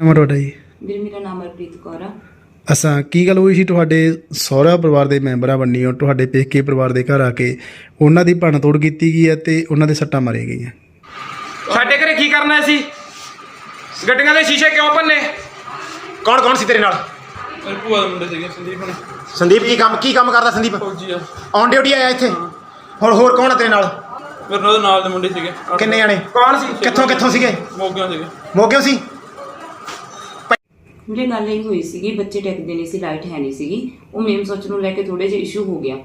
ਨਾਮ ਆ ਤੁਹਾਡਾ ਜੀ? ਵੀਰ ਮੇਰਾ ਨਾਮ ਹਰਪ੍ਰੀਤ ਕੌਰ ਆ। ਅਸਾਂ ਕੀ ਗੱਲ ਹੋਈ ਸੀ ਤੁਹਾਡੇ ਸਹੁਰਾ ਪਰਿਵਾਰ ਦੇ ਮੈਂਬਰਾਂ ਬੰਨੀਓ ਤੁਹਾਡੇ ਪੇਕੇ ਪਰਿਵਾਰ ਦੇ ਘਰ ਆ ਕੇ ਉਹਨਾਂ ਦੀ ਭੰਨ ਤੋੜ ਕੀਤੀ ਗਈ ਹੈ ਤੇ ਉਹਨਾਂ ਦੇ ਸੱਟਾਂ ਮਾਰੀਆਂ ਗਈਆਂ? ਸਾਡੇ ਘਰੇ ਕੀ ਕਰਨਾ ਸੀ? ਗੱਡੀਆਂ ਦੇ ਸ਼ੀਸ਼ੇ ਕਿਉਂ ਭੰਨੇ? ਕੌਣ ਕੌਣ ਸੀ ਤੇਰੇ ਨਾਲ? ਮੇਰੇ ਭੂਆ ਦੇ ਮੁੰਡੇ ਸੀਗੇ ਸੰਦੀਪ ਨੇ ਸੰਦੀਪ ਕੀ ਕੰਮ ਕੀ ਕੰਮ ਕਰਦਾ ਸੰਦੀਪ? ਫੌਜੀ ਆ ਔਨ ਡਿਊਟੀ ਆਇਆ ਇੱਥੇ? ਹੋਰ ਹੋਰ ਕੌਣ ਆ ਤੇਰੇ ਨਾਲ? ਮੇਰੇ ਨਾਲ ਉਹਦੇ ਨਾਲ ਦੇ ਮੁੰਡੇ ਸੀਗੇ। ਕਿੰਨੇ ਜਾਣੇ? ਕੌਣ ਸੀ? ਕਿੱਥੋਂ ਕਿੱਥੋਂ ਸੀਗੇ? ਮੋਗਿਆਂ ਸੀਗੇ। ਮੋਗਿਓ ਸੀ? ਵੀਰੇ ਗੱਲ ਇਹ ਹੋਈ ਸੀਗੀ, ਬੱਚੇ ਟਿਕਦੇ ਨਹੀਂ ਸੀ, ਲਾਈਟ ਹੈ ਨਹੀਂ ਸੀਗੀ, ਉਹ ਮੇਮ ਸੋਚ ਨੂੰ ਲੈ ਕੇ ਥੋੜੇ ਜਿਹਾ ਇਸ਼ੂ ਹੋ ਗਿਆ।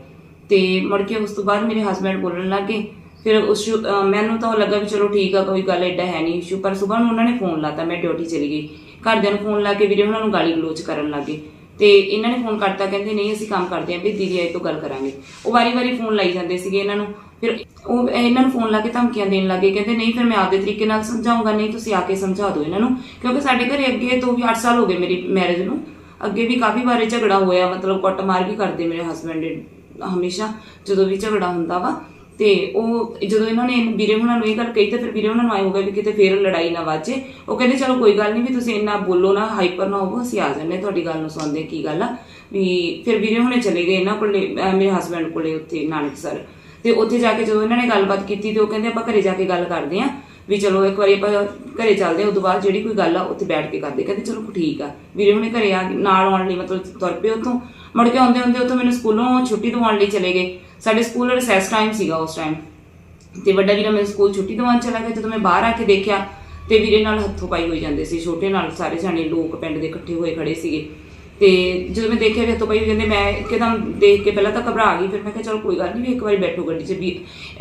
ਤੇ ਮੁੜ ਕੇ ਉਸ ਤੋਂ ਬਾਅਦ ਮੇਰੇ ਹਸਬੰਡ ਬੋਲਣ ਲੱਗੇ ਫਿਰ ਉਸ ਮੈਨੂੰ ਤਾਂ ਉਹ ਲੱਗਾ ਵੀ ਚਲੋ ਠੀਕ ਆ, ਕੋਈ ਗੱਲ ਐਡਾ ਹੈ ਨਹੀਂ ਇਸ਼ੂ ਪਰ ਸਵੇਰ ਨੂੰ ਉਹਨਾਂ ਨੇ ਫੋਨ ਲਾਤਾ ਮੈਂ ਡਿਊਟੀ ਚਲੀ ਗਈ। ਘਰਦਿਆਂ ਨੂੰ ਫੋਨ ਲਾ ਕੇ ਵੀਰੇ ਉਹਨਾਂ ਨੂੰ ਗਾਲੀ ਗਲੋਚ ਕਰਨ ਲੱਗੇ ਤੇ ਇਹਨਾਂ ਨੇ ਫੋਨ ਕਰਤਾ ਕਹਿੰਦੇ ਨਹੀਂ ਅਸੀਂ ਕੰਮ ਕਰਦੇ ਆਂ ਵੀ ਦੀਦੀ ਆਏ ਤੋਂ ਗੱਲ ਕਰਾਂਗੇ। ਉਹ ਵਾਰੀ-ਵਾਰੀ ਫੋਨ ਲਾਈ ਜਾਂਦੇ ਸੀਗੇ ਇਹਨਾਂ ਨੂੰ। ਫਿਰ ਉਹ ਇਹਨਾਂ ਨੂੰ ਫੋਨ ਲਾ ਕੇ ਧਮਕੀਆਂ ਦੇਣ ਲੱਗੇ ਕਹਿੰਦੇ ਨਹੀਂ ਫਿਰ ਮੈਂ ਆਪਦੇ ਤਰੀਕੇ ਨਾਲ ਸਮਝਾਉਂਗਾ। ਨਹੀਂ ਤੁਸੀਂ ਆ ਕੇ ਸਮਝਾ ਦਿਓ ਇਹਨਾਂ ਨੂੰ। ਕਿਉਂਕਿ ਸਾਡੇ ਘਰੇ ਅੱਗੇ ਤੋਂ ਵੀ 8 ਸਾਲ ਹੋ ਗਏ ਮੇਰੀ ਮੈਰਿਜ ਨੂੰ। ਅੱਗੇ ਵੀ ਕਾਫੀ ਵਾਰੇ ਝਗੜਾ ਹੋਇਆ ਮਤਲਬ ਕੁੱਟਮਾਰ ਵੀ ਕਰਦੇ ਮੇਰੇ ਹਸਬੰਡ ਹਮੇਸ਼ਾ ਜਦੋਂ ਵੀ ਝਗੜਾ ਹੁੰਦਾ ਵਾ। ਤੇ ਉਹ ਜਦੋਂ ਇਹਨਾਂ ਨੇ ਵੀਰੇ ਉਹਨਾਂ ਨੂੰ ਇਹ ਗੱਲ ਕਹੀ ਤੇ ਫਿਰ ਵੀਰੇ ਉਹਨਾਂ ਨੂੰ ਆਏ ਹੋ ਵੀ ਕਿਤੇ ਫੇਰ ਲੜਾਈ ਨਾ ਵਾਜੇ। ਉਹ ਕਹਿੰਦੇ ਚਲੋ ਕੋਈ ਗੱਲ ਨਹੀਂ ਵੀ ਤੁਸੀਂ ਇੰਨਾ ਬੋਲੋ ਨਾ ਹਾਈਪਰ ਨਾ ਹੋਵੋ ਅਸੀਂ ਆ ਜੰਨੇ ਤੁਹਾਡੀ ਗੱਲ ਨੂੰ ਸੁਣਦੇ ਹਾਂ, ਕੀ ਗੱਲ ਆ? ਵੀ ਫਿਰ ਵੀਰੇ ਹੁਣੇ ਚਲੇ ਗਏ ਇਹਨਾਂ ਕੋਲੇ ਮੇਰੇ ਹਸਬੰਡ ਕੋਲੇ ਉੱਥੇ ਨਾਨਕ ਸਰ ਤੇ ਉੱਥੇ ਜਾ ਕੇ ਜਦੋਂ ਇਹਨਾਂ ਨੇ ਗੱਲਬਾਤ ਕੀਤੀ ਤੇ ਉਹ ਕਹਿੰਦੇ ਆਪਾਂ ਘਰੇ ਜਾ ਕੇ ਗੱਲ ਕਰਦੇ ਆਂ ਵੀ ਚਲੋ ਇੱਕ ਵਾਰੀ ਆਪਾਂ ਘਰੇ ਚੱਲਦੇ ਆਂ ਉਦੋਂ ਬਾਅਦ ਜਿਹੜੀ ਕੋਈ ਗੱਲ ਆ ਉੱਥੇ ਬੈਠ ਕੇ ਕਰਦੇ ਕਹਿੰਦੇ ਚਲੋ ਠੀਕ ਆ। ਵੀਰੇ ਹੁਣੇ ਘਰੇ ਆ ਨਾਲ ਆਉਣ ਲਈ ਮਤਲਬ ਤੁਰ ਪਏ ਉੱਥੋਂ। ਮੁੜ ਕੇ ਆਉਂਦੇ ਹੁੰਦੇ ਉੱਥੋਂ ਮੈਨੂੰ ਸਕੂਲੋਂ ਛੁੱਟੀ ਦਿਵਾਉਣ ਲਈ ਚਲੇ ਗਏ। ਸਾਡੇ ਸਕੂਲ ਰਿਸੈਸ ਟਾਈਮ ਸੀਗਾ ਉਸ ਟਾਈਮ ਤੇ ਵੱਡਾ ਵੀਰਾ ਮੇਰੇ ਸਕੂਲ ਛੁੱਟੀ ਦਿਵਾਉਣ ਚਲਾ ਗਿਆ। ਜਦੋਂ ਮੈਂ ਬਾਹਰ ਆ ਕੇ ਦੇਖਿਆ ਤੇ ਵੀਰੇ ਨਾਲ ਹੱਥੋਂ ਪਾਈ ਹੋਈ ਜਾਂਦੇ ਸੀ। ਛੋਟੇ ਨਾਲ ਸਾਰੇ ਜਾਣੇ ਲੋਕ ਪਿੰਡ ਦੇ ਇਕੱਠੇ ਹੋਏ ਖੜੇ ਸੀਗੇ। ਤੇ ਜਦੋਂ ਮੈਂ ਦੇਖਿਆ ਫਿਰ ਤੋਂ ਪਾਈ ਹੋਈ ਜਾਂਦੇ ਮੈਂ ਇੱਕਦਮ ਦੇਖ ਕੇ ਪਹਿਲਾਂ ਤਾਂ ਘਬਰਾ ਗਈ, ਫਿਰ ਮੈਂ ਕਿਹਾ ਚਲੋ ਕੋਈ ਗੱਲ ਨਹੀਂ ਵੀ ਇੱਕ ਵਾਰੀ ਬੈਠੋ ਗੱਡੀ 'ਚ ਵੀ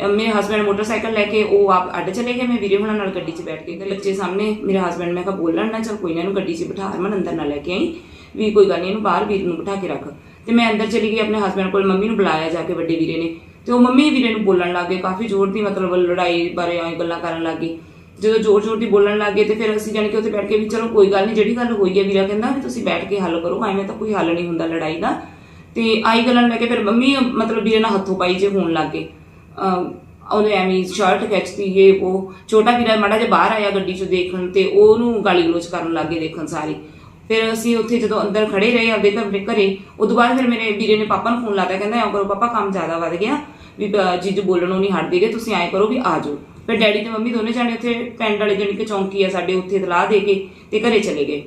ਮੇਰੇ ਹਸਬੰਡ ਮੋਟਰਸਾਈਕਲ ਲੈ ਕੇ ਉਹ ਆਪ ਅੱਡ ਚਲੇ ਗਏ, ਮੈਂ ਵੀਰੇ ਹੁਣਾਂ ਨਾਲ ਗੱਡੀ 'ਚ ਬੈਠ ਕੇ ਤੇ ਬੱਚੇ ਸਾਹਮਣੇ ਮੇਰੇ ਹਸਬੰਡ ਮੈਂ ਕਿਹਾ ਬੋਲਣ ਨਾ, ਚਲ ਕੋਈ ਨਾ ਇਹਨੂੰ ਗੱਡੀ 'ਚ ਬਿਠਾ, ਹਰਮਨ ਅੰਦਰ ਨਾ ਲੈ ਕੇ ਆਈ, ਵੀ ਕੋਈ ਗੱਲ ਨਹੀਂ ਇਹਨੂੰ ਬਾਹਰ ਵੀਰ ਨੂੰ ਬਿਠਾ ਕੇ ਰੱਖ। ਤੇ ਮੈਂ ਅੰਦਰ ਚਲੀ ਗਈ, ਆਪਣੇ ਹਸਬੰਡ ਕੋਲ ਮੰਮੀ ਨੂੰ ਬੁਲਾਇਆ ਜਾ ਕੇ ਵੱਡੇ ਵੀਰੇ ਨੇ। ਤੇ ਉਹ ਮੰਮੀ ਵੀਰੇ ਨੂੰ ਬੋਲਣ ਲੱਗ ਗਏ, ਕਾਫੀ ਜ਼ੋਰ ਦੀ ਮਤਲਬ ਲੜਾਈ ਬਾਰੇ ਆਏ ਗੱਲਾਂ ਕਰਨ ਲੱਗ ਗਏ। ਜਦੋਂ ਜ਼ੋਰ ਜ਼ੋਰ ਦੀ ਬੋਲਣ ਲੱਗ ਗਏ ਤੇ ਫਿਰ ਅਸੀਂ ਜਾਣੀ ਕਿ ਉੱਥੇ ਬੈਠ ਕੇ ਵੀ ਚਲੋ ਕੋਈ ਗੱਲ ਨਹੀਂ, ਜਿਹੜੀ ਗੱਲ ਹੋਈ ਹੈ ਵੀਰਾ ਕਹਿੰਦਾ ਵੀ ਤੁਸੀਂ ਬੈਠ ਕੇ ਹੱਲ ਕਰੋ, ਐਵੇਂ ਤਾਂ ਕੋਈ ਹੱਲ ਨਹੀਂ ਹੁੰਦਾ ਲੜਾਈ ਦਾ। ਤੇ ਆਈ ਗੱਲਾਂ ਨੂੰ ਲੈ ਕੇ ਫਿਰ ਮੰਮੀ ਮਤਲਬ ਵੀਰੇ ਨਾਲ ਹੱਥੋਂ ਪਾਈ ਜੇ ਹੋਣ ਲੱਗ ਗਏ। ਅਮ ਉਹਨੇ ਐਵੇਂ ਸ਼ਰਟ ਖਿੱਚਤੀ ਇਹ ਉਹ। ਛੋਟਾ ਵੀਰਾ ਮਾੜਾ ਜਿਹਾ ਬਾਹਰ ਆਇਆ ਗੱਡੀ ਚ ਦੇਖਣ ਤੇ ਉਹਨੂੰ ਗਾਲੀ ਗਲੋਚ ਕਰਨ ਲੱਗ ਗਏ ਦੇਖਣ ਸਾਰੇ। ਫਿਰ ਅਸੀਂ ਉੱਥੇ ਜਦੋਂ ਅੰਦਰ ਖੜੇ ਰਹੇ ਆਪਦੇ ਘਰ ਘਰੇ, ਉਦੋਂ ਬਾਅਦ ਫਿਰ ਮੇਰੇ ਵੀਰੇ ਨੇ ਪਾਪਾ ਨੂੰ ਫੋਨ ਲਾਤਾ, ਕਹਿੰਦਾ ਐਂ ਕਰੋ, ਪਾਪਾ ਕੰਮ ਜ਼ਿਆਦਾ ਵੱਧ ਗਿਆ, ਵੀ ਬ- ਜੀਜੂ ਬੋਲਣੋਂ ਨਹੀਂ ਹਟਦੇਗੇ ਤੁਸੀਂ ਐਂ ਕਰੋ ਵੀ ਆ ਜਾਓ। ਫਿਰ ਡੈਡੀ ਤੇ ਮੰਮੀ ਦੋਨੇ ਜਾਣੇ ਉੱਥੇ ਪਿੰਡ ਵਾਲੇ ਜਾਣੀ ਕਿ ਚੌਂਕੀ ਆ ਸਾਡੇ, ਉੱਥੇ ਇਤਲਾਹ ਦੇ ਕੇ ਤੇ ਘਰੇ ਚਲੇ ਗਏ।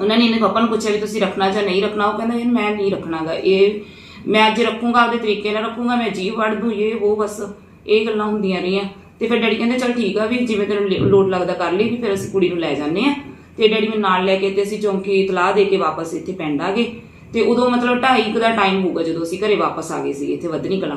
ਉਹਨਾਂ ਨੇ ਇਹਨੇ ਪਾਪਾ ਨੂੰ ਪੁੱਛਿਆ ਵੀ ਤੁਸੀਂ ਰੱਖਣਾ ਜਾਂ ਨਹੀਂ ਰੱਖਣਾ? ਉਹ ਕਹਿੰਦਾ, ਯਾਰ, ਮੈਂ ਨਹੀਂ ਰੱਖਣਾਗਾ। ਇਹ ਮੈਂ ਅੱਜ ਰੱਖੂੰਗਾ, ਆਪਦੇ ਤਰੀਕੇ ਨਾਲ ਰੱਖੂੰਗਾ, ਮੈਂ ਜੀਵ ਵੜ ਦੂੰ, ਇਹ, ਉਹ, ਬਸ, ਇਹ ਗੱਲਾਂ ਹੁੰਦੀਆਂ ਰਹੀਆਂ। ਤੇ ਫਿਰ ਡੈਡੀ ਕਹਿੰਦੇ, ਚਲ ਠੀਕ ਆ ਵੀ, ਜਿਵੇਂ ਤੈਨੂੰ ਲੇ- ਲੋਡ ਲੱਗਦਾ ਕਰ ਲਈ, ਵੀ ਫਿਰ ਅਸੀਂ ਕੁੜੀ ਨੂੰ ਲੈ ਜਾਂਦੇ ਆ। ਤੇ ਡੈਡੀ ਮੈਨੂੰ ਨਾਲ ਲੈ ਕੇ ਤੇ ਅਸੀਂ ਚੌਂਕੀ ਇਤਲਾਹ ਦੇ ਕੇ ਵਾਪਸ ਇੱਥੇ ਪਿੰਡ ਆ ਗਏ। ਤੇ ਉਦੋਂ ਮਤਲਬ 2:30 ਦਾ ਟਾਈਮ ਹੋਊਗਾ ਜਦੋਂ ਅਸੀਂ ਘਰੇ ਵਾਪਸ ਆ ਗਏ ਸੀ, ਇੱਥੇ ਵਧਨੀ ਕਲਾਂ।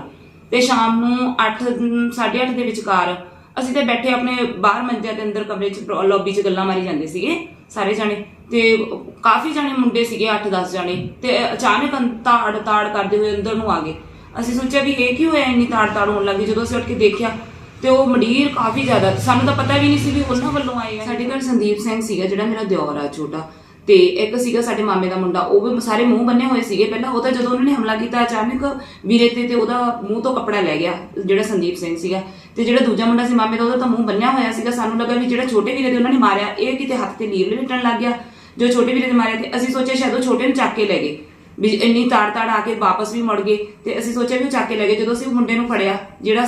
ਤੇ ਸ਼ਾਮ ਨੂੰ 8 8:30 ਦੇ ਵਿਚਕਾਰ ਅਸੀਂ ਤੇ ਬੈਠੇ ਆਪਣੇ ਬਾਹਰ ਮੰਜਿਆਂ ਦੇ ਅੰਦਰ ਕਮਰੇ 'ਚ ਲੌਬੀ 'ਚ ਗੱਲਾਂ ਮਾਰੀ ਜਾਂਦੇ ਸੀਗੇ, ਸਾਰੇ ਜਾਣੇ। ਤੇ ਕਾਫੀ ਜਾਣੇ ਮੁੰਡੇ ਸੀਗੇ 8-10 ਜਾਣੇ। ਤੇ ਅਚਾਨਕ ਤਾੜ ਤਾੜ ਕਰਦੇ ਹੋਏ ਅੰਦਰ ਨੂੰ ਆ ਗਏ। ਅਸੀਂ ਸੋਚਿਆ ਵੀ ਇਹ ਕੀ ਹੋਇਆ, ਇੰਨੀ ਤਾੜ ਤਾੜ ਹੋਣ ਲੱਗੀ ਜਦੋਂ ਅਸੀਂ ਉੱਠ ਕੇ ਦੇਖਿਆ, ਤੇ ਉਹ ਮਡੀਰ ਕਾਫੀ ਜ਼ਿਆਦਾ ਸਾਨੂੰ ਤਾਂ ਪਤਾ ਵੀ ਨਹੀਂ ਸੀ ਵੀ ਉਹਨਾਂ ਵੱਲੋਂ ਆਏ ਆ। ਸਾਡੇ ਘਰ ਸੰਦੀਪ ਸਿੰਘ ਸੀਗਾ, ਜਿਹੜਾ ਮੇਰਾ ਦਿਓਰ ਆ, ਛੋਟਾ। ਤੇ ਇੱਕ ਸੀਗਾ ਸਾਡੇ ਮਾਮੇ ਦਾ ਮੁੰਡਾ, ਉਹ ਵੀ ਸਾਰੇ ਮੂੰਹ ਬੰਨੇ ਹੋਏ ਸੀਗੇ। ਪਹਿਲਾਂ ਉਹ ਤਾਂ ਜਦੋਂ ਉਹਨਾਂ ਨੇ ਹਮਲਾ ਕੀਤਾ, ਅਚਾਨਕ ਵੀਰੇ ਤੇ ਤੇ ਉਹਦਾ ਮੂੰਹ ਤੋਂ ਕੱਪੜਾ ਲੈ ਗਿਆ, ਜਿਹੜਾ ਸੰਦੀਪ ਸਿੰਘ ਸੀਗਾ। ਤੇ ਜਿਹੜਾ ਦੂਜਾ ਮੁੰਡਾ ਸੀ ਮਾਮੇ ਦਾ, ਉਹਦਾ ਤਾਂ ਮੂੰਹ ਬੰਨਿਆ ਹੋਇਆ ਸੀਗਾ। ਸਾਨੂੰ ਲੱਗਾ ਵੀ ਜਿਹੜਾ ਛੋਟੇ ਵੀਰੇ ਦੇ ਉਹਨਾਂ ਨੇ ਮਾਰਿਆ, ਇਹ ਕਿਤੇ ਹੱਥ ਤੇ ਲੀਰ ਲਿਟਣ ਲੱਗ ਗਿਆ। ਜੋ ਛੋਟੇ ਵੀਰੇ ਦੇ ਮਾਰਿਆ ਤੇ ਅਸੀਂ ਸੋਚਿਆ ਸ਼ਾਇਦ ਉਹ ਛੋਟੇ ਨੂੰ ਚੱਕ ਕੇ ਲੈ ਗਏ। ਵੀ ਇੰਨੀ ਤਾੜ ਤਾੜ ਆ ਕੇ ਵਾਪਸ ਵੀ ਮੁੜ ਗਏ ਤੇ ਅਸੀਂ ਸੋਚਿਆ ਵੀ ਉਹ ਚੱਕ ਕੇ ਲੈ ਗਏ। ਜਦੋਂ ਅਸੀਂ ਮੁੰਡੇ ਨੂੰ ਫੜਿਆ, ਜਿਹੜਾ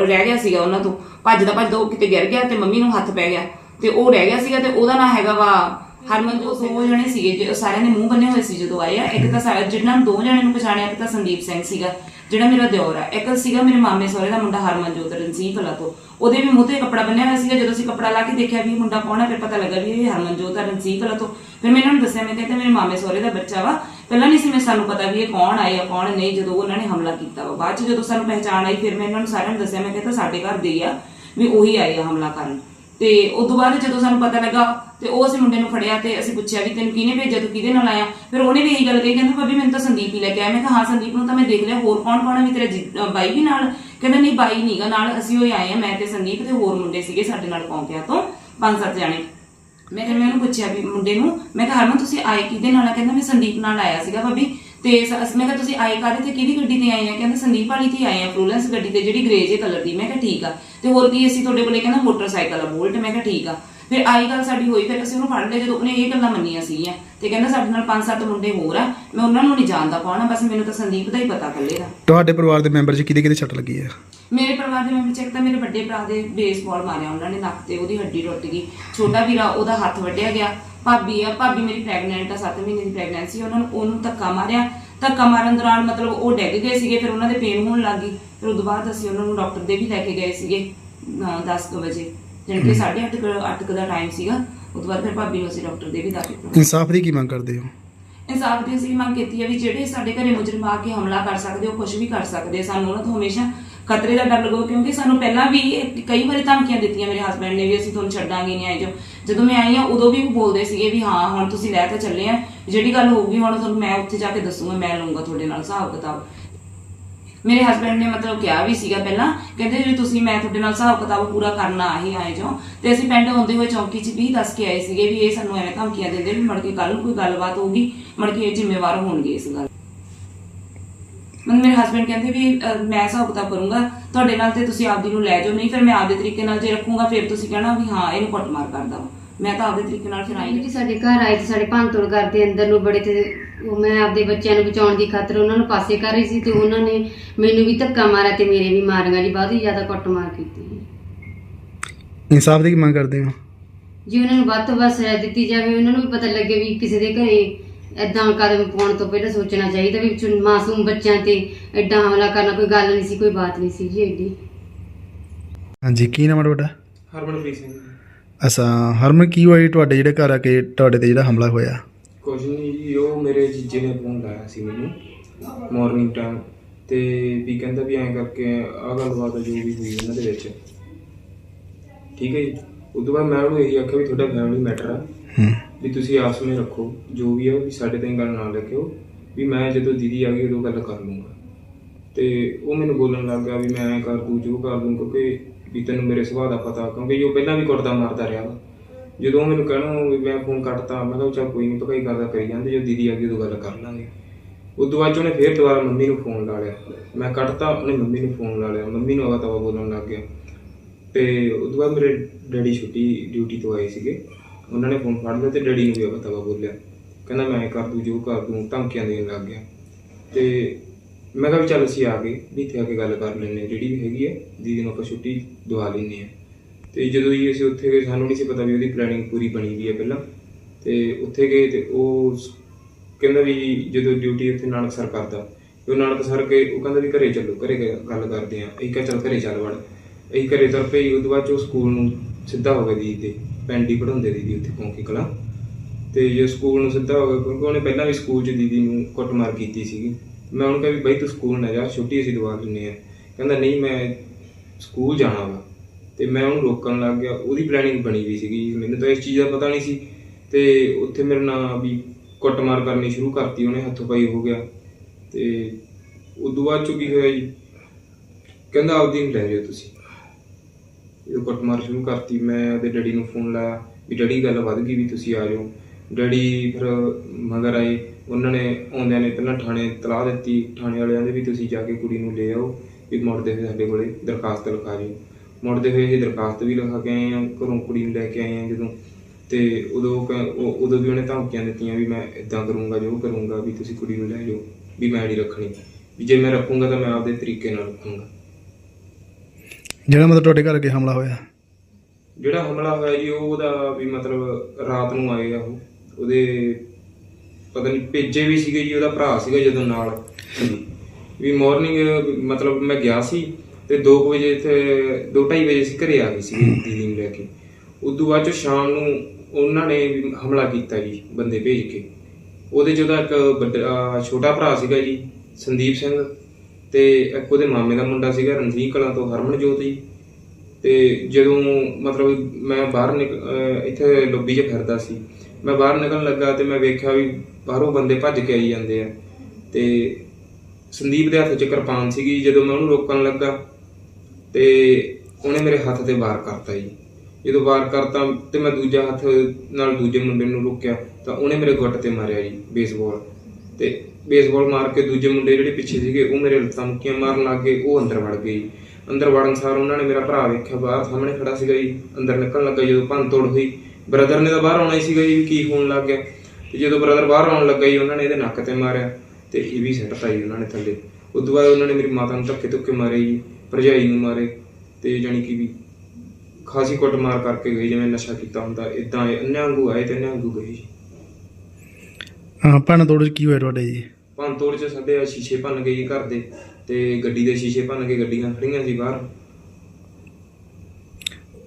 ਰਹਿ ਗਿਆ ਸੀਗਾ ਉਹਨਾਂ ਤੋਂ ਭੱਜਦਾ ਭੱਜਦਾ ਉਹ ਕਿਤੇ ਗਿਰ ਗਿਆ ਤੇ ਮੰਮੀ ਨੂੰ ਹੱਥ ਪੈ ਗਿਆ। ਤੇ ਉਹ ਰਹਿ ਗਿਆ ਸੀਗਾ ਤੇ ਉਹਦਾ ਨਾਂ ਹੈਗਾ ਵਾ ਹਰਮਨਜੋਤ ਸਿੰਘ ਉਹ ਜਣੇ ਸੀਗੇ ਜਿਹੜੇ ਸਾਰਿਆਂ ਦੇ ਮੂੰਹ ਬੰਨੇ ਹੋਏ ਸੀ ਜਦੋਂ ਆਏ ਆ। ਇੱਕ ਤਾਂ ਸਾ- ਜਿਹਨਾਂ ਨੂੰ ਦੋ ਜਣੇ ਨੂੰ ਪਛਾਣਿਆ, ਇੱਕ ਤਾਂ ਸੰਦੀਪ ਸਿੰਘ ਸੀਗਾ, ਜਿਹੜਾ ਮੇਰਾ ਦਿਓਰ ਆ। ਇੱਕ ਸੀਗਾ ਮੇਰੇ ਮਾਮੇ ਸਹੁਰੇ ਦਾ ਮੁੰਡਾ ਹਰਮਨਜੋਤ ਰਣਜੀਤ ਕਲਾ ਤੋਂ। ਉਹਦੇ ਵੀ ਮੂੰਹ ਤੇ ਕੱਪੜਾ ਬੰਨਿਆ ਹੋਇਆ ਸੀਗਾ, ਜਦੋਂ ਅਸੀਂ ਕੱਪੜਾ ਲਾ ਕੇ ਦੇਖਿਆ ਵੀ ਇਹ ਮੁੰਡਾ ਕੌਣ ਆ, ਫਿਰ ਪਤਾ ਲੱਗਾ ਵੀ ਇਹ ਹਰਮਨਜੋਤ ਆ, ਰਣਜੀਤ ਭਲਾ ਤੋਂ। ਫਿਰ ਮੈਂ ਇਹਨਾਂ ਨੂੰ ਦੱਸਿਆ, ਮੈਂ ਕਿਹਾ ਤੇ ਮੇਰੇ ਮਾਮੇ ਸਹੁਰੇ ਦਾ ਬੱਚਾ ਵਾ। ਪਹਿਲਾਂ ਨਹੀਂ ਸੀ ਮੈਂ ਸਾਨੂੰ ਪਤਾ ਵੀ ਇਹ ਕੌਣ ਆਏ ਆ, ਕੌਣ ਨਹੀਂ, ਜਦੋਂ ਉਹਨਾਂ ਨੇ ਹਮਲਾ ਕੀਤਾ ਵਾ। ਬਾਅਦ ਚ ਜਦੋਂ ਸਾਨੂੰ ਪਹਿਚਾਣ ਆਈ, ਫਿਰ ਮੈਂ ਇਹਨਾਂ ਨੂੰ ਸਾਰਿਆਂ ਨੂੰ ਦੱਸਿਆ, ਮੈਂ ਕਿਹਾ ਤਾਂ ਸਾਡੇ ਘਰ ਦੇ ਆ, ਵੀ ਉਹੀ ਆਏ ਆ ਹਮਲਾ ਕਰਨ। ਤੇ ਉਸ ਤੋਂ ਬਾਅਦ ਜਦੋਂ ਸਾਨੂੰ ਪਤਾ ਲੱਗਾ ਤੇ ਉਹ ਅਸੀਂ ਮੁੰਡੇ ਨੂੰ ਫੜਿਆ ਤੇ ਅਸੀਂ ਪੁੱਛਿਆ ਵੀ ਤੈਨੂੰ ਕਿਹਨੇ ਭੇਜਿਆ, ਤੂੰ ਕਿਹਦੇ ਨਾਲ ਆਇਆ? ਫਿਰ ਉਹਨੇ ਵੀ ਇਹੀ ਗੱਲ ਕਹੀ, ਕਹਿੰਦਾ, ਭਾਬੀ, ਮੈਨੂੰ ਤਾਂ ਸੰਦੀਪ ਹੀ ਲੈ ਕੇ ਆਇਆ। ਮੈਂ ਕਿਹਾ, ਹਾਂ, ਸੰਦੀਪ ਨੂੰ ਤਾਂ ਮੈਂ ਦੇਖ ਲਿਆ। ਹੋਰ ਕੌਣ ਕੌਣ ਹੈ ਵੀ ਤੇਰਾ ਬਾਈ ਵੀ ਨਾਲ? ਕਹਿੰਦਾ, ਨਹੀਂ, ਬਾਈ ਨਹੀਂਗਾ ਨਾਲ ਅਸੀਂ ਉਹ ਆਏ ਆ, ਮੈਂ ਤੇ ਸੰਦੀਪ ਤੇ ਹੋਰ ਮੁੰਡੇ ਸੀਗੇ ਸਾਡੇ ਨਾਲ ਪੌਂਕਿਆ ਤੋਂ, ਪੰਜ ਸੱਤ ਜਾਣੇ। ਮੈਂ ਕਿਹਾ ਮੈਂ ਉਹਨੂੰ ਪੁੱਛਿਆ ਵੀ ਮੁੰਡੇ ਨੂੰ, ਮੈਂ ਕਿਹਾ, ਹਰਮਨ, ਤੁਸੀਂ ਆਏ ਕਿਹਦੇ ਨਾਲ ਆ? ਕਹਿੰਦਾ, ਮੈਂ ਸੰਦੀਪ ਨਾਲ ਆਇਆ ਸੀਗਾ, ਭਾਬੀ। ਤੇ ਸ- ਮੈਂ ਕਿਹਾ ਤੁਸੀਂ ਆਏ ਕਾਹਦੇ ਤੇ? ਕਿਹਦੀ ਗੱਡੀ ਤੇ ਆਏ ਆ? ਕਹਿੰਦਾ ਸੰਦੀਪ ਵਾਲੀ ਤੇ ਆਏ ਆ ਫਲੂਲੈਂਸ ਗੱਡੀ ਤੇ ਜਿਹੜੀ ਗ੍ਰੇ ਜੇ ਕਲਰ ਦੀ। ਮੈਂ ਕਿਹਾ ਠੀਕ ਆ। ਤੇ ਹੋਰ ਕੀ ਅਸੀਂ ਤੁਹਾਡੇ ਕੋਲੇ ਕਹਿੰਦਾ ਮੋਟਰਸਾਈਕਲ ਆ ਬੋਲਟ। ਮੈਂ ਕਿਹਾ ਠੀਕ ਆ। ਫਿਰ ਆਈ ਗੱਲ ਸਾਡੀ ਹੋਈ ਫਿਰ ਅਸੀਂ ਉਹਨੂੰ ਫੜ ਲਿਆ ਜਦੋਂ ਉਹਨੇ ਇਹ ਗੱਲਾਂ ਮੰਨੀਆਂ ਸੀਗੀਆਂ। ਤੇ ਕਹਿੰਦਾ ਸਾਡੇ ਨਾਲ ਪੰਜ ਸੱਤ ਮੁੰਡੇ ਹੋਰ ਆ ਮੈਂ ਉਹਨਾਂ ਨੂੰ ਨਹੀਂ ਜਾਣਦਾ ਕੌਣ ਆ ਬਸ ਮੈਨੂੰ ਤਾਂ ਸੰਦੀਪ ਦਾ ਹੀ ਪਤਾ ਇਕੱਲੇ ਦਾ ਤੁਹਾਡੇ ਪਰਿਵਾਰ ਦੇ ਮੈਂਬਰ 'ਚ ਕਿਹਦੇ ਕਿਹਦੇ ਸੱਟ ਲੱਗੀ ਹੈ ਮੇਰੇ ਪਰਿਵਾਰ ਦੇ ਮੈਂਬਰ ਚ ਇੱਕ ਤਾਂ ਮੇਰੇ ਵੱਡੇ ਭਰਾ ਦੇ ਬੇਸਬਾਲ ਮਾਰਿਆ ਉਹਨਾਂ ਨੇ ਨੱਕ ਤੇ ਉਹਦੀ ਹੱਡੀ ਟੁੱਟ ਗਈ। ਛੋਟਾ ਵੀਰਾ ਉਹਦਾ ਹੱਥ ਵੱਢਿਆ ਗਿਆ। ਭਾਬੀ ਆ ਭਾਬੀ ਮੇਰੀ ਪ੍ਰੈਗਨੈਂਟ ਆ 7 ਮਹੀਨੇ ਦੀ ਪ੍ਰੈਗਨੈਂਸੀ ਉਹਨਾਂ ਨੂੰ ਉਹਨੂੰ ਧੱਕਾ ਮਾਰਿਆ। ਧੱਕਾ ਮਾਰਨ ਦੌਰਾਨ ਮਤਲਬ ਉਹ ਡਿੱਗ ਗਏ ਸੀਗੇ ਫਿਰ ਉਹਨਾਂ ਦੇ ਪੇਨ ਹੋਣ ਲੱਗ ਗਈ। ਫਿਰ ਉਸ ਤੋਂ ਬਾਅਦ ਅਸੀਂ ਉਹਨਾਂ ਨੂੰ ਡਾਕਟਰ ਦੇ ਵੀ ਲੈ ਕੇ ਗਏ ਸੀਗੇ 10 ਵਜੇ। ਜਾਣੀ ਕਿ 8:30 ਅੱਠ ਕੁ ਦਾ ਟਾਈਮ ਸੀਗਾ। ਉਸ ਤੋਂ ਬਾਅਦ ਫਿਰ ਭਾਬੀ ਨੂੰ ਅਸੀਂ ਡਾਕਟਰ ਦੇ ਵੀ ਦਾਖਲ ਕਰਾਇਆ ਇਨਸਾਫ ਦੀ ਕੀ ਮੰਗ ਕਰਦੇ ਹੋ? ਇਨਸਾਫ ਦੀ ਅਸੀਂ ਮੰਗ ਕੀਤੀ ਹੈ ਵੀ ਜਿਹੜੇ ਸਾਡੇ ਘਰੇ ਮੁਜਰਮ ਆ ਕੇ ਹਮਲਾ ਕਰ ਸਕਦੇ ਉਹ ਕੁਝ ਵੀ ਕਰ ਸਕਦੇ। ਸਾਨੂੰ ਉਹਨਾਂ ਤੋਂ ਹਮੇਸ਼ਾ ਖਤਰੇ ਦਾ ਡਰ ਲੱਗੋ, ਕਿਉਂਕਿ ਸਾਨੂੰ ਪਹਿਲਾਂ ਵੀ ਕਈ ਵਾਰੀ ਧਮਕੀਆਂ ਦਿੱਤੀਆਂ ਮੇਰੇ ਹਸਬੰਡ ਨੇ ਵੀ ਅਸੀਂ ਤੁਹਾਨੂੰ ਛੱਡਾਂਗੇ ਨਹੀਂ ਆਏ ਜੋ ਜਦੋਂ ਮੈਂ ਆਈ ਆ ਉਦੋਂ ਵੀ ਬੋਲਦੇ ਸੀਗੇ ਵੀ ਹਾਂ, ਹੁਣ ਤੁਸੀਂ ਲੈ ਕੇ ਚੱਲੇ ਆ। ਜਿਹੜੀ ਗੱਲ ਹੋਊਗੀ, ਹੁਣ ਤੁਹਾਨੂੰ ਮੈਂ ਉੱਥੇ ਜਾ ਕੇ ਦੱਸੂਗਾ, ਮੈਂ ਲਊਂਗਾ ਤੁਹਾਡੇ ਨਾਲ ਹਿਸਾਬ ਕਿਤਾਬ। ਮੇਰੇ ਹਸਬੰਡ ਨੇ ਮਤਲਬ ਕਿਹਾ ਵੀ ਸੀਗਾ ਪਹਿਲਾਂ, ਕਹਿੰਦੇ ਵੀ ਤੁਸੀਂ ਮੈਂ ਤੁਹਾਡੇ ਨਾਲ ਹਿਸਾਬ ਕਿਤਾਬ ਪੂਰਾ ਕਰਨਾ ਆਹੀ ਆਏ ਜੋ ਤੇ ਅਸੀਂ ਪਿੰਡ ਆਉਂਦੇ ਹੋਏ ਚੌਂਕੀ 'ਚ ਵੀ ਦੱਸ ਕੇ ਆਏ ਸੀਗੇ ਵੀ ਇਹ ਸਾਨੂੰ ਐਵੇਂ ਧਮਕੀਆਂ ਦਿੰਦੇ ਵੀ ਮੜ ਕੇ ਕੱਲ ਕੋਈ ਗੱਲਬਾਤ ਹੋਊਗੀ, ਮੜ ਕੇ ਇਹ ਜ਼ਿੰਮੇਵਾਰ ਹੋਣਗੇ ਇਸ ਗੱਲ ਮਨ ਮੇਰੇ ਹਸਬੰਡ ਕਹਿੰਦੇ ਵੀ ਅਹ, ਮੈਂ ਹਿਸਾਬ ਕਿਤਾਬ ਕਰੂੰਗਾ ਤੁਹਾਡੇ ਨਾਲ ਤੇ ਤੁਸੀਂ ਆਪਦੀ ਨੂੰ ਲੈ ਜਾਓ ਨਹੀਂ ਫਿਰ ਮੈਂ ਆਪਦੇ ਤਰੀਕੇ ਨਾਲ ਜੇ ਰੱਖੂੰਗਾ ਫਿਰ ਤੁਸੀਂ ਕਹਿਣਾ ਵੀ ਹਾਂ ਇਹਨੂੰ ਕੁੱਟਮਾਰ ਕਰਦਾ ਵਾ। ਮੈਂ ਤਾਂ ਆਪਦੇ ਤਰੀਕੇ ਨਾਲ ਫਿਰ ਆਈ ਜੀ ਸਾਡੇ ਘਰ ਆਏ ਤੇ ਸਾਡੇ ਭੰਨਤੋੜ ਕਰਦੇ ਅੰਦਰ ਨੂੰ ਬੜੇ ਤੇ ਉਹ ਮੈਂ ਆਪਦੇ ਬੱਚਿਆਂ ਨੂੰ ਬਚਾਉਣ ਦੀ ਖਾਤਰ ਉਹਨਾਂ ਨੂੰ ਪਾਸੇ ਕਰ ਰਹੀ ਸੀ ਤੇ ਉਹਨਾਂ ਨੇ ਮੈਨੂੰ ਵੀ ਧੱਕਾ ਮਾਰਿਆ ਤੇ ਮੇਰੇ ਵੀ ਮਾਰੀਆਂ ਜੀ ਬਹੁਤ ਹੀ ਜ਼ਿਆਦਾ ਕੁੱਟਮਾਰ ਕੀਤੀ ਇਨਸਾਫ ਦੀ ਕੀ ਮੰਗ ਕਰਦੇ ਹੋ? ਜੀ ਉਹਨਾਂ ਨੂੰ ਵੱਧ ਤੋਂ ਵੱਧ ਸਜ਼ਾ ਦਿੱਤੀ ਜਾਵੇ ਉਹਨਾਂ ਨੂੰ ਵੀ ਪਤਾ ਲੱਗੇ ਵੀ ਕਿਸੇ ਦੇ ਘਰੇ ਐਦਾਂ ਕਦਮ ਪਾਉਣ ਤੋਂ ਪਹਿਲਾਂ ਸੋਚਣਾ ਚਾਹੀਦਾ ਵੀ ਚੁਣ- ਮਾਸੂਮ ਬੱਚਿਆਂ ਤੇ ਐਡਾ ਹਮਲਾ ਕਰਨਾ ਕੋਈ ਗੱਲ ਨਹੀਂ ਸੀ ਕੋਈ ਬਾਤ ਨਹੀਂ ਸੀ ਜੀ ਐਡੀ ਹਾਂਜੀ ਕੀ ਨਾਮ ਹੈ ਤੁਹਾਡਾ? ਹਰਮਨਪ੍ਰੀਤ ਸਿੰਘ। ਅਸਾਂ ਹਰਮਨ ਕੀ ਹੋਇਆ ਜੀ ਤੁਹਾਡੇ ਜਿਹੜੇ ਘਰ ਆ ਕੇ ਤੁਹਾਡੇ ਤੇ ਜਿਹੜਾ ਹਮਲਾ ਹੋਇਆ? ਕੁਝ ਨਹੀਂ ਜੀ ਉਹ ਮੇਰੇ ਜੀਜੇ ਨੇ ਫੋਨ ਲਾਇਆ ਸੀ ਮੈਨੂੰ ਮਾਰਨਿੰਗ ਟਾਈਮ ਤੇ ਵੀ ਕਹਿੰਦਾ ਵੀ ਐਂ ਕਰਕੇ ਆਹ ਗੱਲਬਾਤ ਜੋ ਵੀ ਹੋਈ ਉਹਨਾਂ ਦੇ ਵਿੱਚ। ਠੀਕ ਹੈ ਜੀ? ਉਦੋਂ ਬਾਅਦ ਮੈਂ ਉਹਨੂੰ ਇਹੀ ਆਖਿਆ ਵੀ ਤੁਹਾਡਾ ਫੈਮਿਲੀ ਮੈਟਰ ਆ। ਹੂੰ। ਵੀ ਤੁਸੀਂ ਆਪਸ ਵਿੱਚ ਰੱਖੋ, ਜੋ ਵੀ ਆ, ਵੀ ਸਾਡੇ ਤੇ ਗੱਲ ਨਾ ਰੱਖਿਓ ਵੀ ਮੈਂ ਜਦੋਂ ਦੀਦੀ ਆ ਗਈ, ਉਦੋਂ ਗੱਲ ਕਰ ਲੂੰਗਾ। ਤੇ ਉਹ ਮੈਨੂੰ ਬੋਲਣ ਲੱਗ ਗਿਆ ਵੀ ਮੈਂ ਐਂ ਕਰ ਦੂੰ ਜੋ ਕਰ ਦੂੰ ਕਿਉਂਕਿ ਵੀ ਤੈਨੂੰ ਮੇਰੇ ਸੁਭਾਅ ਦਾ ਪਤਾ, ਕਿਉਂਕਿ ਉਹ ਪਹਿਲਾਂ ਵੀ ਕੁੱਟਦਾ ਮਾਰਦਾ ਰਿਹਾ। ਵਾ ਜਦੋਂ ਉਹ ਮੈਨੂੰ ਕਹਿਣਾ ਵੀ ਮੈਂ ਫੋਨ ਕੱਟਤਾ, ਮੈਂ ਕਿਹਾ ਚੱਲ ਕੋਈ ਨਹੀਂ ਪਕਾਈ ਕਰਦਾ ਕਰੀ ਜਾਂਦੇ, ਜਦੋਂ ਦੀਦੀ ਆ ਗਈ, ਉਦੋਂ ਗੱਲ ਕਰ ਲਾਂਗੇ। ਉਦੋਂ ਬਾਅਦ 'ਚ ਉਹਨੇ ਫੇਰ ਦੁਬਾਰਾ ਮੰਮੀ ਨੂੰ ਫੋਨ ਲਾ ਲਿਆ। ਮੈਂ ਕੱਟਤਾ, ਉਹਨੇ ਮੰਮੀ ਨੂੰ ਫੋਨ ਲਾ ਲਿਆ। ਮੰਮੀ ਨੂੰ ਆਵਾ ਤਵਾ ਬੋਲਣ ਲੱਗ ਗਿਆ। ਤੇ ਤੋਂ ਬਾਅਦ ਮੇਰੇ ਡੈਡੀ ਛੁੱਟੀ ਡਿਊਟੀ ਤੋਂ ਆਏ ਸੀਗੇ। ਉਹਨਾਂ ਨੇ ਫੋਨ ਫੜ ਲਿਆ ਤੇ ਡੈਡੀ ਨੂੰ ਵੀ ਆਵਾ ਤਵਾ ਬੋਲਿਆ। ਕਹਿੰਦਾ, ਮੈਂ ਕਰ ਦੂੰ, ਜੋ ਕਰ ਦੂੰ, ਧਮਕੀਆਂ ਦੇਣ ਲੱਗ ਗਿਆ। ਤੇ ਮੈਂ ਕਿਹਾ ਵੀ ਚੱਲ ਅਸੀਂ ਆ ਗਏ, ਵੀ ਇੱਥੇ ਆ ਕੇ ਗੱਲ ਕਰ ਲੈਂਦੇ ਹਾਂ। ਜਿਹੜੀ ਵੀ ਹੈਗੀ ਹੈ, ਦੀਦੀ ਨੂੰ ਆਪਾਂ ਛੁੱਟੀ ਦਵਾ ਲੈਂਦੇ ਹਾਂ। ਤੇ ਜਦੋਂ ਹੀ ਅਸੀਂ ਉੱਥੇ ਗਏ, ਸਾਨੂੰ ਨਹੀਂ ਸੀ ਪਤਾ ਵੀ ਉਹਦੀ ਪਲੈਨਿੰਗ ਪੂਰੀ ਬਣੀ ਵੀ ਹੈ ਪਹਿਲਾਂ। ਤੇ ਉੱਥੇ ਗਏ ਤੇ ਉਹ ਕਹਿੰਦਾ ਵੀ ਜਦੋਂ ਡਿਊਟੀ ਉੱਥੇ ਨਾਨਕ ਸਰ ਕਰਦਾ, ਤੇ ਉਹ ਨਾਨਕ ਸਰ ਕੇ ਉਹ ਕਹਿੰਦਾ ਵੀ ਘਰੇ ਚੱਲੋ, ਘਰੇ ਗੱਲ ਕਰਦੇ ਆਂ ਅਸੀਂ ਕਿਹਾ, ਚੱਲ ਘਰੇ ਚੱਲ ਵੜ। ਅਸੀਂ ਘਰੇ ਤੁਰ ਪਏ ਤੋਂ ਬਾਅਦ ਚ ਉਹ ਸਕੂਲ ਨੂੰ ਸਿੱਧਾ ਹੋ ਗਿਆ ਦੀਦੀ ਤੇ। ਪੈਂਡੀ ਹੀ ਪੜਾਉਂਦੇ ਦੀਦੀ ਉੱਥੇ ਕੌਂਕੀ ਕਲਾਂ। ਤੇ ਜੇ ਸਕੂਲ ਨੂੰ ਸਿੱਧਾ ਹੋ ਗਿਆ, ਕਿਉਂਕਿ ਉਹਨੇ ਪਹਿਲਾਂ ਵੀ ਸਕੂਲ 'ਚ ਦੀਦੀ ਨੂੰ ਕੁੱਟਮਾਰ ਕੀਤੀ ਸੀਗੀ। ਮੈਂ ਉਹਨੂੰ ਕਿਹਾ ਵੀ ਬਾਈ ਤੂੰ ਸਕੂਲ ਨਾ ਜਾ, ਛੁੱਟੀ ਅਸੀਂ ਦਵਾ ਦਿੰਨੇ ਆ ਕਹਿੰਦਾ ਨਹੀਂ, ਮੈਂ ਸਕੂਲ ਜਾਣਾ ਵਾ। ਤੇ ਮੈਂ ਉਹਨੂੰ ਰੋਕਣ ਲੱਗ ਗਿਆ। ਉਹਦੀ ਪਲੈਨਿੰਗ ਬਣੀ ਵੀ ਸੀਗੀ। ਮੈਨੂੰ ਤਾਂ ਇਸ ਚੀਜ਼ ਦਾ ਪਤਾ ਨਹੀਂ ਸੀ। ਤੇ ਉੱਥੇ ਮੇਰੇ ਨਾਲ ਵੀ ਕੁੱਟਮਾਰ ਕਰਨੀ ਸ਼ੁਰੂ ਕਰਤੀ ਉਹਨੇ, ਹੱਥੋਂ ਪਾਈ ਹੋ ਗਿਆ। ਤੇ ਉਦੋਂ ਬਾਅਦ ਚੁੱਕੀ ਹੋਇਆ ਜੀ? ਕਹਿੰਦਾ ਆਪਦੀ ਨੂੰ ਲੈ ਜਾਓ ਤੁਸੀਂ। ਕੁੱਟਮਾਰ ਸ਼ੁਰੂ ਕਰਤੀ। ਮੈਂ ਉਹਦੇ ਡੈਡੀ ਨੂੰ ਫੋਨ ਲਾਇਆ ਵੀ, ਡੈਡੀ, ਗੱਲ ਵੱਧ ਗਈ ਵੀ ਤੁਸੀਂ ਆ ਜਾਓ। ਡੈਡੀ ਫਿਰ ਮਗਰ ਆਏ। ਉਹਨਾਂ ਨੇ ਆਉਂਦਿਆਂ ਨੇ ਪਹਿਲਾਂ ਥਾਣੇ ਤਲਾਹ ਦਿੱਤੀ। ਥਾਣੇ ਵਾਲਿਆਂ ਦੇ ਵੀ ਤੁਸੀਂ ਜਾ ਕੇ ਕੁੜੀ ਨੂੰ ਲੈ ਆਓ ਵੀ ਮੁੜਦੇ ਹੋਏ ਸਾਡੇ ਕੋਲੇ ਦਰਖਾਸਤ ਲਿਖਾ ਜਿਓ ਮੁੜਦੇ ਹੋਏ ਇਹ ਦਰਖਾਸਤ ਵੀ ਲਿਖਾ ਕੇ ਆਏ ਆ, ਘਰੋਂ ਕੁੜੀ ਨੂੰ ਲੈ ਕੇ ਆਏ ਆ ਜਦੋਂ। ਤੇ ਉਦੋਂ ਕ- ਉਦੋਂ ਵੀ ਉਹਨੇ ਧਮਕੀਆਂ ਦਿੱਤੀਆਂ ਵੀ ਮੈਂ ਇਦਾਂ ਕਰੂੰਗਾ, ਜੋ ਕਰੂੰਗਾ ਵੀ ਤੁਸੀਂ ਕੁੜੀ ਨੂੰ ਲੈ ਜਾਓ, ਵੀ ਮੈਂ ਨਹੀਂ ਰੱਖਣੀ। ਵੀ ਜੇ ਮੈਂ ਰੱਖੂੰਗਾ ਤਾਂ ਮੈਂ ਆਪਦੇ ਤਰੀਕੇ ਨਾਲ ਰੱਖੂੰਗਾ। ਜਿਹੜਾ ਮਤਲਬ ਤੁਹਾਡੇ ਘਰ ਕੇ ਹਮਲਾ ਹੋਇਆ? ਜਿਹੜਾ ਹਮਲਾ ਹੋਇਆ ਜੀ ਉਹ ਉਹਦਾ ਵੀ ਮਤਲਬ ਰਾਤ ਨੂੰ ਆਏ ਆ ਉਹ। ਉਹਦੇ ਪਤਾ ਨਹੀਂ ਭੇਜੇ ਵੀ ਸੀਗੇ ਜੀ ਉਹਦਾ ਭਰਾ ਸੀਗਾ ਜਦੋਂ ਨਾਲ। ਵੀ ਮਾਰਨਿੰਗ ਮਤਲਬ ਮੈਂ ਗਿਆ ਸੀ ਤੇ 2 ਵਜੇ ਇੱਥੇ 2:30 ਵਜੇ ਸੀ ਘਰੇ ਆ ਗਈ ਸੀ ਦੀਦੀ ਨੂੰ ਲੈ ਕੇ। ਉਦੋਂ ਬਾਅਦ ਚ ਸ਼ਾਮ ਨੂੰ ਉਹਨਾਂ ਨੇ ਵੀ ਹਮਲਾ ਕੀਤਾ ਜੀ ਬੰਦੇ ਭੇਜ ਕੇ। ਉਹਦੇ ਚ ਉਹਦਾ ਇੱਕ ਵੱਡਾ ਛੋਟਾ ਭਰਾ ਸੀਗਾ ਜੀ ਸੰਦੀਪ ਸਿੰਘ। ਤੇ ਇੱਕ ਉਹਦੇ ਮਾਮੇ ਦਾ ਮੁੰਡਾ ਸੀਗਾ ਰਣਜੀਤ ਕਲਾਂ ਤੋਂ ਹਰਮਨਜੋਤ ਜੀ। ਤੇ ਜਦੋਂ ਮਤਲਬ ਮੈਂ ਬਾਹਰ ਨਿਕ, ਅਹ ਇੱਥੇ ਲੌਬੀ 'ਚ ਫਿਰਦਾ ਸੀ। ਮੈਂ ਬਾਹਰ ਨਿਕਲਣ ਲੱਗਾ ਤੇ ਮੈਂ ਵੇਖਿਆ ਵੀ ਬਾਹਰੋਂ ਬੰਦੇ ਭੱਜ ਕੇ ਆਈ ਜਾਂਦੇ ਆ। ਤੇ ਸੰਦੀਪ ਦੇ ਹੱਥ 'ਚ ਕਿਰਪਾਨ ਸੀਗੀ, ਜਦੋਂ ਮੈਂ ਉਹਨੂੰ ਰੋਕਣ ਲੱਗਾ ਤੇ ਉਹਨੇ ਮੇਰੇ ਹੱਥ ਤੇ ਵਾਰ ਕਰਤਾ ਜੀ। ਜਦੋਂ ਵਾਰ ਕਰਤਾ ਤੇ ਮੈਂ ਦੂਜਾ ਹੱਥ ਨਾਲ ਦੂਜੇ ਮੁੰਡੇ ਨੂੰ ਰੋਕਿਆ ਤਾਂ ਉਹਨੇ ਮੇਰੇ ਗੁੱਟ ਤੇ ਮਾਰਿਆ ਜੀ, ਬੇਸਬਾਲ। ਤੇ ਬੇਸਬਾਲ ਮਾਰ ਕੇ ਦੂਜੇ ਮੁੰਡੇ ਜਿਹੜੇ ਪਿੱਛੇ ਸੀਗੇ, ਉਹ ਮੇਰੇ ਲੱਤਾਂ ਮੁੱਕੀਆਂ ਮਾਰਨ ਲੱਗ ਗਏ, ਉਹ ਅੰਦਰ ਵੜ ਗਏ ਜੀ। ਅੰਦਰ ਵੜਨ ਸਾਰ ਉਹਨਾਂ ਨੇ ਮੇਰਾ ਭਰਾ ਵੇਖਿਆ, ਬਾਹਰ ਸਾਹਮਣੇ ਖੜਾ ਸੀਗਾ ਜੀ, ਅੰਦਰ ਨਿਕਲਣ ਲੱਗਾ ਜਦੋਂ ਭੰਨ ਤੋੜ ਹੋਈ। ਬ੍ਰਦਰ ਨੇ ਤਾਂ ਬਾਹਰ ਆਉਣਾ ਹੀ ਸੀਗਾ ਜੀ ਕੀ ਹੋਣ ਲੱਗ ਗਿਆ। ਤੇ ਜਦੋਂ ਬ੍ਰਦਰ ਬਾਹਰ ਆਉਣ ਲੱਗਾ ਜੀ, ਉਹਨਾਂ ਨੇ ਇਹਦੇ ਨੱਕ ਤੇ ਮਾਰਿਆ ਤੇ ਇਹ ਵੀ ਸਿੱਟਤਾ ਜੀ ਉਹਨਾਂ ਨੇ ਥੱਲੇ। ਉਸ ਤੋਂ ਬਾਅਦ ਉਹਨਾਂ ਨੇ ਮੇਰੀ ਮਾਤਾ ਨੂੰ ਧੱਕੇ ਧੁੱਕੇ ਮਾਰੇ ਜੀ, ਭਰਜਾਈ ਨੂੰ ਮਾਰੇ ਤੇ ਜਾਣੀ ਕਿ ਵੀ ਖਾਸੀ ਕੁੱਟ ਮਾਰ ਕਰਕੇ ਗਏ, ਜਿਵੇਂ ਨਸ਼ਾ ਕੀਤਾ ਹੁੰਦਾ ਇਦਾਂ ਅੰਨ੍ਹੇ ਵਾਂਗੂ ਆਏ ਤੇ ਅੰਨ੍ਹਿਆਂ ਵਾਂਗੂ ਗਏ ਜੀ। ਹਾਂ ਭੰਨ ਤੋੜ 'ਚ ਕੀ ਹੋਇਆ ਤੁਹਾਡੇ ਜੀ? ਭੰਨ ਤੋੜ ਚ ਸਾਡੇ ਆਹ ਸ਼ੀਸ਼ੇ ਭੰਨ ਗਏ ਜੀ ਘਰ ਦੇ ਤੇ ਗੱਡੀ ਦੇ ਸ਼ੀਸ਼ੇ ਭੰਨ ਕੇ ਗੱਡੀਆਂ ਖੜੀਆਂ ਸੀ ਬਾਹਰ।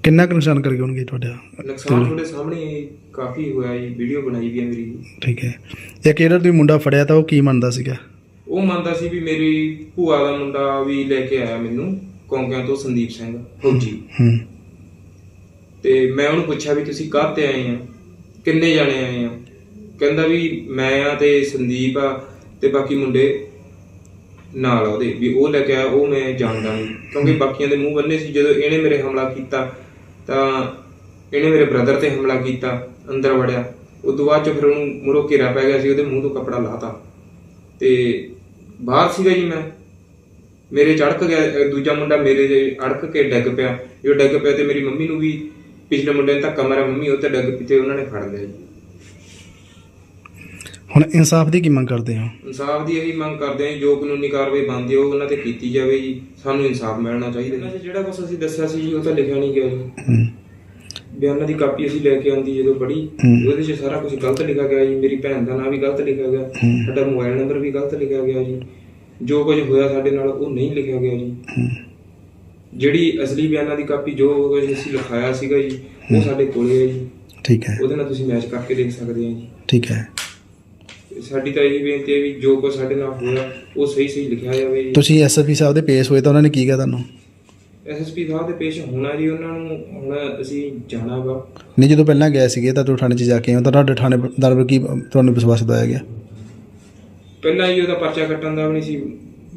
ਕਿੰਨਾ ਕੁ ਨੁਕਸਾਨ ਕਰ ਗਏ ਹੋਣਗੇ ਤੁਹਾਡਾ? ਨੁਕਸਾਨ ਤੁਹਾਡੇ ਸਾਹਮਣੇ ਹੀ ਕਾਫੀ ਹੋਇਆ ਜੀ ਵੀਡੀਓ ਬਣਾਈ ਵੀ ਹੈ ਮੇਰੀ। ਠੀਕ ਹੈ। ਇੱਕ ਜਿਹੜਾ ਤੁਸੀਂ ਮੁੰਡਾ ਫੜਿਆ ਤਾਂ ਉਹ ਕੀ ਮੰਨਦਾ ਸੀਗਾ? ਉਹ ਮੰਨਦਾ ਸੀ ਵੀ ਮੇਰੀ ਭੂਆ ਦਾ ਮੁੰਡਾ ਵੀ ਲੈ ਕੇ ਆਇਆ ਮੈਨੂੰ ਕੌਂਕਿਆਂ ਤੋਂ ਸੰਦੀਪ ਸਿੰਘ ਫੌਜੀ। ਹੂੰ। ਤੇ ਮੈਂ ਉਹਨੂੰ ਪੁੱਛਿਆ ਵੀ ਤੁਸੀਂ ਕਾਹ ਤੇ ਆਏ ਆ? ਕਿੰਨੇ ਜਾਣੇ ਆਏ ਆ? ਕਹਿੰਦਾ ਵੀ ਮੈਂ ਆ ਤੇ ਸੰਦੀਪ ਆ ਤੇ ਬਾਕੀ ਮੁੰਡੇ ਨਾਲ ਆ ਉਹਦੇ, ਵੀ ਉਹ ਲੈ ਕੇ ਆਇਆ, ਉਹ ਮੈਂ ਜਾਣਦਾ ਨਹੀਂ। ਕਿਉਂਕਿ ਬਾਕੀਆਂ ਦੇ ਮੂੰਹ ਬੰਨੇ ਸੀ, ਜਦੋਂ ਇਹਨੇ ਮੇਰੇ ਹਮਲਾ ਕੀਤਾ, ਤਾਂ ਇਹਨੇ ਮੇਰੇ ਬ੍ਰਦਰ ਤੇ ਹਮਲਾ ਕੀਤਾ, ਅੰਦਰ ਵੜਿਆ। ਉਦੋਂ ਬਾਅਦ ਚ ਫਿਰ ਉਹਨੂੰ ਮੁਰੋ ਘੇਰਾ ਪੈ ਗਿਆ ਸੀ, ਉਹਦੇ ਮੂੰਹ ਤੋਂ ਕੱਪੜਾ ਲਾਤਾ। ਤੇ ਬਾਹਰ ਸੀਗਾ ਜੀ ਮੈਂ। ਮੇਰੇ ਚੜਕ ਗਿਆ ਦੂਜਾ ਮੁੰਡਾ ਮੇਰੇ ਦੇ ਅੜਕ ਕੇ ਡਿੱਗ ਪਿਆ। ਜੋ ਡਿੱਗ ਪਿਆ ਤੇ ਮੇਰੀ ਮੰਮੀ ਨੂੰ ਵੀ, ਪਿਛਲੇ ਮੁੰਡੇ ਨੇ ਧੱਕਾ ਮਾਰਿਆ, ਮੰਮੀ ਉਹ ਤੇ ਡਿੱਗ ਪਈ ਤੇ ਉਹਨਾਂ ਨੇ ਫੜ ਲਿਆ ਜੀ। ਹੁਣ ਇਨਸਾਫ ਦੀ ਕੀ ਮੰਗ ਕਰਦੇ ਹੋ? ਇਨਸਾਫ ਦੀ ਇਹੀ ਮੰਗ ਕਰਦੇ ਹਾਂ ਜੀ, ਜੋ ਕਾਨੂੰਨੀ ਕਾਰਵਾਈ ਬਣਦੀ ਹੈ ਉਹ ਉਹਨਾਂ ਤੇ ਕੀਤੀ ਜਾਵੇ ਜੀ। ਸਾਨੂੰ ਇਨਸਾਫ ਮਿਲਣਾ ਚਾਹੀਦਾ ਜੀ। ਜਿਹੜਾ ਕੁਝ ਅਸੀਂ ਦੱਸਿਆ ਸੀ ਜੀ ਉਹ ਤਾਂ ਲਿਖਿਆ ਨਹੀਂ ਗਿਆ ਜੀ। ਹੂੰ। ਬਿਆਨਾਂ ਦੀ ਕਾਪੀ ਅਸੀਂ ਲੈ ਕੇ ਆਂਦੀ ਜਦੋਂ ਪੜ੍ਹੀ ਹੂੰ। ਉਹਦੇ 'ਚ ਸਾਰਾ ਕੁਝ ਗਲਤ ਲਿਖਿਆ ਗਿਆ ਜੀ। ਮੇਰੀ ਭੈਣ ਦਾ ਨਾਮ ਵੀ ਗਲਤ ਲਿਖਿਆ ਗਿਆ ਹੂੰ। ਸਾਡਾ ਮੋਬਾਈਲ ਨੰਬਰ ਵੀ ਗਲਤ ਲਿਖਿਆ ਗਿਆ ਜੀ। ਜੋ ਕੁਝ ਹੋਇਆ ਸਾਡੇ ਨਾਲ ਉਹ ਨਹੀਂ ਲਿਖਿਆ ਗਿਆ ਜੀ। ਹੂੰ। ਜਿਹੜੀ ਅਸਲੀ ਬਿਆਨਾਂ ਦੀ ਕਾਪੀ ਜੋ ਕੁਝ ਅਸੀਂ ਲਿਖਾਇਆ ਸੀਗਾ ਜੀ ਉਹ ਸਾਡੇ ਕੋਲੇ ਹੈ ਜੀ। ਠੀਕ ਹੈ। ਉਹਦੇ ਨਾਲ ਤੁਸੀਂ ਮੈਚ ਕਰਕੇ ਦੇਖ ਸਕਦੇ ਆ ਜੀ। ਠੀਕ ਹੈ। ਸਾਡੀ ਤਾਂ ਇਹੀ ਬੇਨਤੀ ਹੈ ਵੀ ਜੋ ਕੁਝ ਸਾਡੇ ਨਾਲ ਹੋਇਆ ਉਹ ਸਹੀ ਸਹੀ ਲਿਖਿਆ ਜਾਵੇ। ਜੀ ਤੁਸੀਂ ਐਸਐਸਪੀ ਸਾਹਿਬ ਦੇ ਪੇਸ਼ ਹੋਏ ਤਾਂ ਉਹਨਾਂ ਨੇ ਕੀ ਕਿਹਾ ਤੁਹਾਨੂੰ? ਐਸਐਸਪੀ ਸਾਹਿਬ ਦੇ ਪੇਸ਼ ਹੋਣਾ ਜੀ ਉਹਨਾਂ ਨੂੰ ਹੁਣ ਅਸੀਂ ਜਾਣਾ ਵਾ। ਨਹੀਂ ਜਦੋਂ ਪਹਿਲਾਂ ਗਏ ਸੀਗੇ ਤਾਂ ਤੁਸੀਂ ਥਾਣੇ 'ਚ ਜਾ ਕੇ ਆਏ ਹੋ ਤਾਂ ਤੁਹਾਡੇ ਥਾਣੇਦਾਰ ਵੱਲ ਕੀ ਤੁਹਾਨੂੰ ਵਿਸ਼ਵਾਸ ਦਿਵਾਇਆ ਗਿਆ? ਪਹਿਲਾਂ ਹੀ ਉਹਦਾ ਪਰਚਾ ਕੱਟਣ ਦਾ ਵੀ ਨਹੀਂ ਸੀ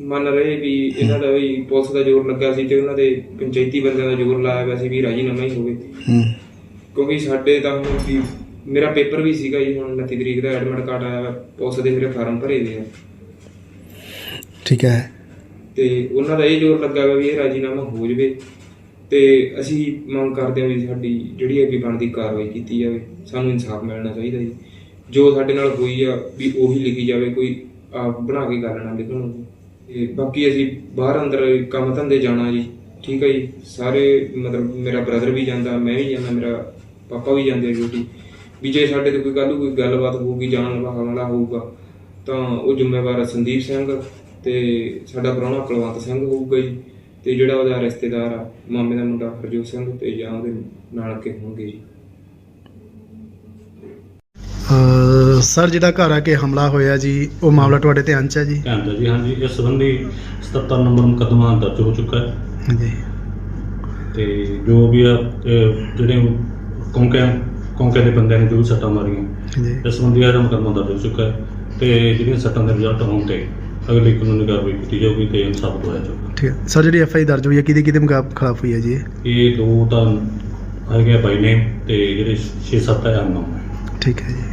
ਮੰਨ ਰਹੇ ਵੀ ਇਹਨਾਂ ਦਾ ਵੀ ਪੁਲਿਸ ਦਾ ਜ਼ੋਰ ਲੱਗਾ ਸੀ ਤੇ ਉਹਨਾਂ ਦੇ ਪੰਚਾਇਤੀ ਬੰਦਿਆਂ ਦਾ ਜ਼ੋਰ ਲਾਇਆ ਗਿਆ ਸੀ ਵੀ ਰਾਜੀਨਾਮਾ ਹੀ ਹੋਵੇ। ਹੂੰ। ਕਿਉਂਕਿ ਸਾਡੇ ਤਾਂ ਹੁਣ ਵੀ ਮੇਰਾ ਪੇਪਰ ਵੀ ਸੀਗਾ ਜੀ ਹੁਣ 29 ਤਰੀਕ ਦਾ ਐਡਮਿਟ ਕਾਰਡ ਆਇਆ ਪੁਲਿਸ ਦੇ ਮੇਰੇ ਫਾਰਮ ਭਰੇ ਹੋਏ ਆ। ਠੀਕ ਹੈ। ਤੇ ਉਹਨਾਂ ਦਾ ਇਹ ਜ਼ੋਰ ਲੱਗਾ ਵਾ ਇਹ ਰਾਜੀਨਾਮਾ ਹੋ ਜਾਵੇ। ਤੇ ਅਸੀਂ ਮੰਗ ਕਰਦੇ ਹਾਂ ਵੀ ਸਾਡੀ ਜਿਹੜੀ ਅੱਗੇ ਬਣਦੀ ਕਾਰਵਾਈ ਕੀਤੀ ਜਾਵੇ ਸਾਨੂੰ ਇਨਸਾਫ ਮਿਲਣਾ ਚਾਹੀਦਾ ਜੀ। ਜੋ ਸਾਡੇ ਨਾਲ ਹੋਈ ਆ ਵੀ ਉਹੀ ਲਿਖੀ ਜਾਵੇ ਕੋਈ ਆਪ ਬਣਾ ਕੇ ਗੱਲ ਨਾ ਲਿਖਣ ਨੂੰ ਤੇ ਬਾਕੀ ਅਸੀਂ ਬਾਹਰ ਅੰਦਰ ਕੰਮ ਧੰਦੇ ਜਾਣਾ ਜੀ ਠੀਕ ਹੈ ਜੀ। ਸਾਰੇ ਮਤਲਬ ਮੇਰਾ ਬ੍ਰਦਰ ਵੀ ਜਾਂਦਾ ਮੈਂ ਵੀ ਜਾਂਦਾ ਮੇਰਾ ਪਾਪਾ ਵੀ ਜਾਂਦੇ ਡਿਊਟੀ ਵੀ ਜੇ ਸਾਡੇ ਤੇ ਕੋਈ ਕੱਲ੍ਹ ਕੋਈ ਗੱਲਬਾਤ ਹੋਊਗੀ ਜਾਣ ਦਾ ਹਮਲਾ ਹੋਊਗਾ ਤਾਂ ਉਹ ਜ਼ਿੰਮੇਵਾਰ ਆ ਸੰਦੀਪ ਸਿੰਘ ਤੇ ਸਾਡਾ ਪ੍ਰਾਹੁਣਾ ਕੁਲਵੰਤ ਸਿੰਘ ਹੋਊਗਾ ਜੀ। ਤੇ ਜਿਹੜਾ ਉਹਦਾ ਰਿਸ਼ਤੇਦਾਰ ਆ ਮਾਮੇ ਦਾ ਮੁੰਡਾ ਹਰਜੋਤ ਸਿੰਘ ਤੇ ਜਾਂ ਉਹਦੇ ਨਾਲ ਕੇ ਹੋਣਗੇ ਜੀ। ਅਹ ਸਰ ਜਿਹੜਾ ਘਰ ਆ ਕੇ ਹਮਲਾ ਹੋਇਆ ਜੀ ਉਹ ਮਾਮਲਾ ਤੁਹਾਡੇ ਧਿਆਨ 'ਚ ਹੈ ਜੀ? ਧਿਆਨ ਦਿਓ ਜੀ ਹਾਂਜੀ ਇਸ ਸੰਬੰਧੀ 77 ਨੰਬਰ ਮੁਕੱਦਮਾ ਦਰਜ ਹੋ ਚੁੱਕਾ ਹੈ। ਹਾਂਜੀ। ਤੇ ਜੋ ਵੀ ਆ ਜਿਹੜੇ ਕੌਂਕੇ ਕੌਂਕੇ ਦੇ ਬੰਦਿਆਂ ਨੇ ਜੋ ਵੀ ਸੱਟਾਂ ਮਾਰੀਆਂ। ਹਾਂਜੀ ਇਸ ਸੰਬੰਧੀ ਇਹਦਾ ਮੁਕੱਦਮਾ ਦਰਜ ਹੋ ਚੁੱਕਾ ਹੈ ਤੇ ਜਿਹੜੀਆਂ ਸੱਟਾਂ ਦੇ ਰਿਜ਼ਲਟ ਹੋਣ ਤੇ ਅਗਲੀ ਕਾਨੂੰਨੀ ਕਾਰਵਾਈ ਕੀਤੀ ਜਾਊਗੀ ਤੇ ਇਨਸਾਫ ਦਵਾਇਆ ਜਾਊਗਾ। ਠੀਕ ਹੈ। ਸਰ ਜਿਹੜੀ ਐਫ ਆਈ ਦਰਜ ਹੋਈ ਹੈ ਕਿਹਦੇ ਕਿਹਦੇ ਮੁਕਾਬ ਖਿਲਾਫ ਹੋਈ ਹੈ ਜੀ ਇਹ? ਇਹ ਦੋ ਤਾਂ ਹੈਗੇ ਬਾਈ ਨੇਮ ਤੇ ਜਿਹੜੇ 6-7 ਹੈ ਅਨਨੋਨ। ਠੀਕ ਹੈ ਜੀ।